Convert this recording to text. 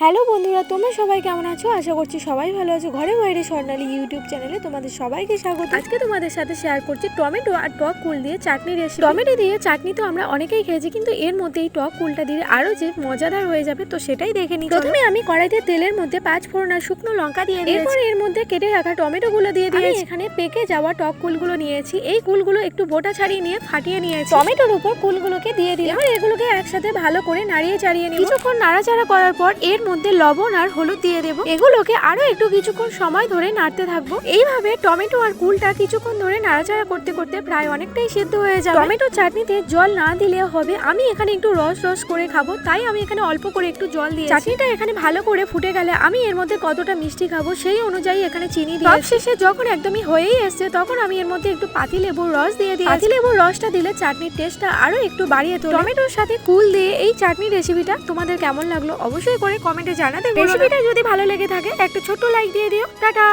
Hello বন্ধুরা তোমরা সবাই কেমন আছো? আশা করছি সবাই ভালো আছো। ঘরে বাইরে স্বর্ণালী ইউটিউব চ্যানেলে তোমাদের সবাইকে স্বাগত। আজকে তোমাদের সাথে শেয়ার করছি টমেটো আর টক কুল দিয়ে চাটনি রেসিপি টমেটো দিয়ে চাটনি তো আমরা অনেকেই খেয়েছি কিন্তু এর মধ্যে এই টক কুলটা দিয়ে আরও যে মজাদার হয়ে যাবে তো সেটাই দেখে নিই। প্রথমে আমি কড়াইতে তেলের মধ্যে পাঁচ ফোড়ন আর শুকনো লঙ্কা দিয়ে এরপর এর মধ্যে কেটে রাখা টমেটো গুলো দিয়ে দিই এখানে পেকে যাওয়া টক কুলগুলো নিয়েছি। এই কুলগুলো একটু বোটা ছাড়িয়ে নিয়ে ফাটিয়ে নিয়েছি। টমেটোর উপর কুলগুলোকে দিয়ে দিই এবার এগুলোকে একসাথে ভালো করে নাড়িয়ে চাড়িয়ে নিই কিছুক্ষণ নাড়াচাড়া করার পর এর মধ্যে লবণ আর হলুদ দিয়ে দেবো। এগুলোকে আরও একটু কিছুক্ষণ সময় ধরে নাড়তে থাকব। এইভাবে টমেটো আর কুলটা কিছুক্ষণ ধরে নাড়াচাড়া করতে করতে প্রায় অনেকটাই সিদ্ধ হয়ে যাবে। টমেটো চাটনিতে জল না দিলেও হবে। আমি এখানে একটু রস রস করে খাব, তাই আমি এখানে অল্প করে একটু জল দিয়ে চাটনিটা এখানে ভালো করে ফুটে গেলে আমি এর মধ্যে কতটা মিষ্টি খাব সেই অনুযায়ী এখানে চিনি দিয়ে শেষে যখন একদমই হয়েই এসছে, তখন আমি এর মধ্যে একটু পাতি লেবুর রস দিয়ে দিই পাতি লেবুর রসটা দিলে চাটনির টেস্টটা আরও একটু বাড়িয়ে তোলে। টমেটোর সাথে কুল দিয়ে এই চাটনি রেসিপিটা তোমাদের কেমন লাগল অবশ্যই করে কমেন্টে জানাতে রেসিপিটা যদি ভালো লেগে থাকে একটা ছোট্ট লাইক দিয়ে দিও। টাটা!